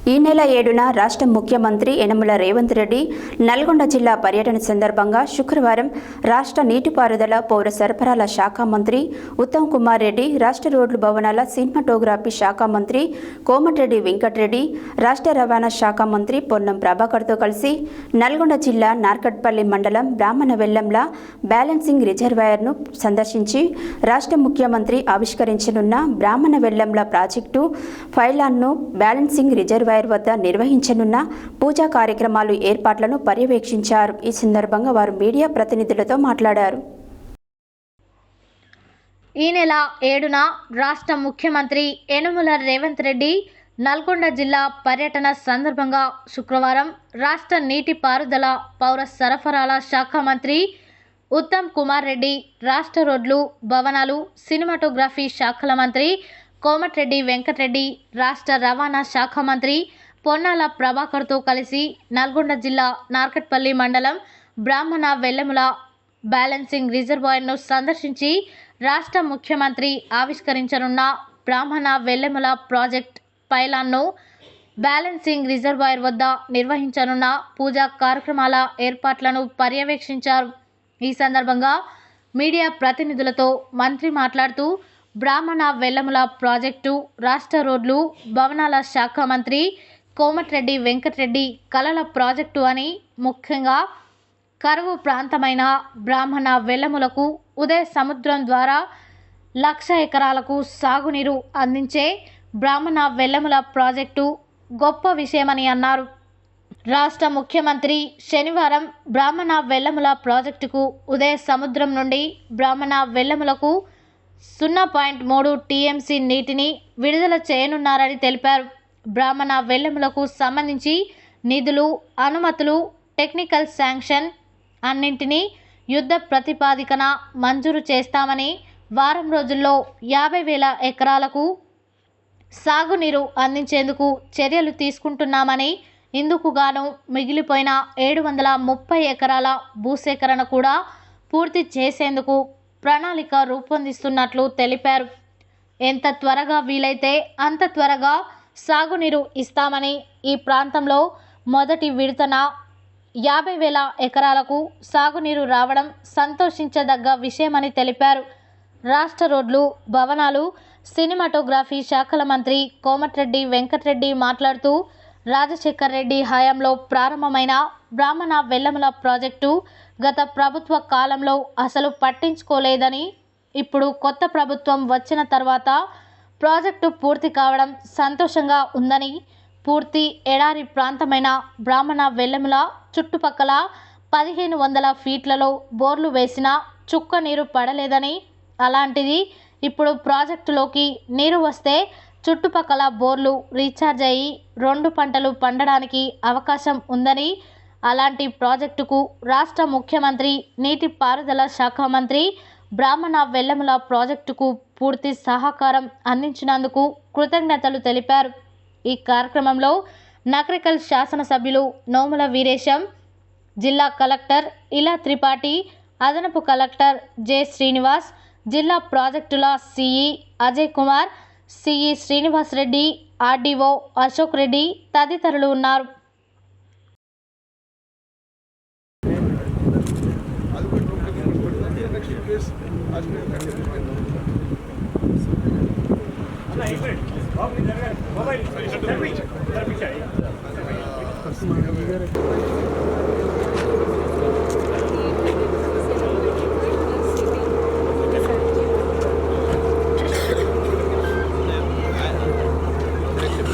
ఈ నెల ఏడున రాష్ట్ర ముఖ్యమంత్రి యనమల రేవంత్ రెడ్డి నల్గొండ జిల్లా పర్యటన సందర్భంగా శుక్రవారం రాష్ట్ర నీటిపారుదల పౌర సరఫరాల శాఖ మంత్రి ఉత్తమ్ కుమార్ రెడ్డి రాష్ట్ర రోడ్లు భవనాల సినిమాటోగ్రఫీ శాఖ మంత్రి కోమటిరెడ్డి వెంకటరెడ్డి రాష్ట్ర రవాణా శాఖ మంత్రి పొన్నం ప్రభాకర్తో కలిసి నల్గొండ జిల్లా నార్కట్పల్లి మండలం బ్రాహ్మణ వెల్లంల బ్యాలెన్సింగ్ రిజర్వాయర్ను సందర్శించి రాష్ట్ర ముఖ్యమంత్రి ఆవిష్కరించనున్న బ్రాహ్మణ వెల్లంల ప్రాజెక్టు ఫైలాన్ను బ్యాలెన్సింగ్ రిజర్వాయర్ వద్ద నిర్వహించనున్న పూజా కార్యక్రమాలు ఏర్పాట్లను పర్యవేక్షించారు. ఈ సందర్భంగా వారు మీడియా ప్రతినిధులతో మాట్లాడారు. ఈ నెల ఏడున రాష్ట్ర ముఖ్యమంత్రి యనుమల రేవంత్ రెడ్డి నల్గొండ జిల్లా పర్యటన సందర్భంగా శుక్రవారం రాష్ట్ర నీటిపారుదల పౌర సరఫరాల శాఖ మంత్రి ఉత్తమ్ కుమార్ రెడ్డి రాష్ట్ర రోడ్లు భవనాలు సినిమాటోగ్రఫీ శాఖల మంత్రి కోమటిరెడ్డి వెంకటరెడ్డి రాష్ట్ర రవాణా శాఖ మంత్రి పొన్నాల ప్రభాకర్తో కలిసి నల్గొండ జిల్లా నార్కట్పల్లి మండలం బ్రాహ్మణ వెల్లెముల బ్యాలెన్సింగ్ రిజర్వాయర్ను సందర్శించి రాష్ట్ర ముఖ్యమంత్రి ఆవిష్కరించనున్న బ్రాహ్మణ వెల్లెముల ప్రాజెక్ట్ పైలాన్ను బ్యాలెన్సింగ్ రిజర్వాయర్ వద్ద నిర్వహించనున్న పూజా కార్యక్రమాల ఏర్పాట్లను పర్యవేక్షించారు. ఈ సందర్భంగా మీడియా ప్రతినిధులతో మంత్రి మాట్లాడుతూ బ్రాహ్మణ వెల్లముల ప్రాజెక్టు రాష్ట్ర రోడ్లు భవనాల శాఖ మంత్రి కోమటిరెడ్డి వెంకటరెడ్డి కలల ప్రాజెక్టు అని ముఖ్యంగా కరువు ప్రాంతమైన బ్రాహ్మణ వెల్లములకు ఉదయ సముద్రం ద్వారా లక్ష ఎకరాలకు సాగునీరు అందించే బ్రాహ్మణ వెల్లముల ప్రాజెక్టు గొప్ప విషయమని అన్నారు. రాష్ట్ర ముఖ్యమంత్రి శనివారం బ్రాహ్మణ వెల్లముల ప్రాజెక్టుకు ఉదయ సముద్రం నుండి బ్రాహ్మణ వెల్లములకు సున్నా పాయింట్ మూడు టీఎంసీ నీటిని విడుదల చేయనున్నారని తెలిపారు. బ్రాహ్మణ వెల్లములకు సంబంధించి నిధులు అనుమతులు టెక్నికల్ శాంక్షన్ అన్నింటినీ యుద్ధ ప్రతిపాదికన మంజూరు చేస్తామని వారం రోజుల్లో యాభై వేల ఎకరాలకు సాగునీరు అందించేందుకు చర్యలు తీసుకుంటున్నామని ఇందుకు గాను మిగిలిపోయిన ఏడు వందల ముప్పై ఎకరాల భూసేకరణ కూడా పూర్తి చేసేందుకు ప్రణాళిక రూపొందిస్తున్నట్లు తెలిపారు. ఎంత త్వరగా వీలైతే అంత త్వరగా సాగునీరు ఇస్తామని ఈ ప్రాంతంలో మొదటి విడతన యాభై వేల ఎకరాలకు సాగునీరు రావడం సంతోషించదగ్గ విషయమని తెలిపారు. రాష్ట్ర రోడ్లు భవనాలు సినిమాటోగ్రఫీ శాఖల మంత్రి కోమటిరెడ్డి వెంకటరెడ్డి మాట్లాడుతూ రాజశేఖర్ రెడ్డి హయాంలో ప్రారంభమైన బ్రాహ్మణ వెల్లముల ప్రాజెక్టు గత ప్రభుత్వ కాలంలో అసలు పట్టించుకోలేదని ఇప్పుడు కొత్త ప్రభుత్వం వచ్చిన తర్వాత ప్రాజెక్టు పూర్తి కావడం సంతోషంగా ఉందని పూర్తి ఎడారి ప్రాంతమైన బ్రాహ్మణ వెల్లముల చుట్టుపక్కల పదిహేను వందల ఫీట్లలో బోర్లు వేసినా చుక్క నీరు పడలేదని అలాంటిది ఇప్పుడు ప్రాజెక్టులోకి నీరు వస్తే చుట్టుపక్కల బోర్లు రీఛార్జ్ అయ్యి రెండు పంటలు పండడానికి అవకాశం ఉందని అలాంటి ప్రాజెక్టుకు రాష్ట్ర ముఖ్యమంత్రి నీటిపారుదల శాఖ మంత్రి బ్రాహ్మణ వెల్లముల ప్రాజెక్టుకు పూర్తి సహకారం అందించినందుకు కృతజ్ఞతలు తెలిపారు. ఈ కార్యక్రమంలో నకరికల్ శాసనసభ్యులు నోముల వీరేశం జిల్లా కలెక్టర్ ఇలా త్రిపాఠి అదనపు కలెక్టర్ జె శ్రీనివాస్ జిల్లా ప్రాజెక్టుల CE Ajay Kumar CE Srinivas Reddy RDO Ashok Reddy తదితరులు ఉన్నారు. మొబైల్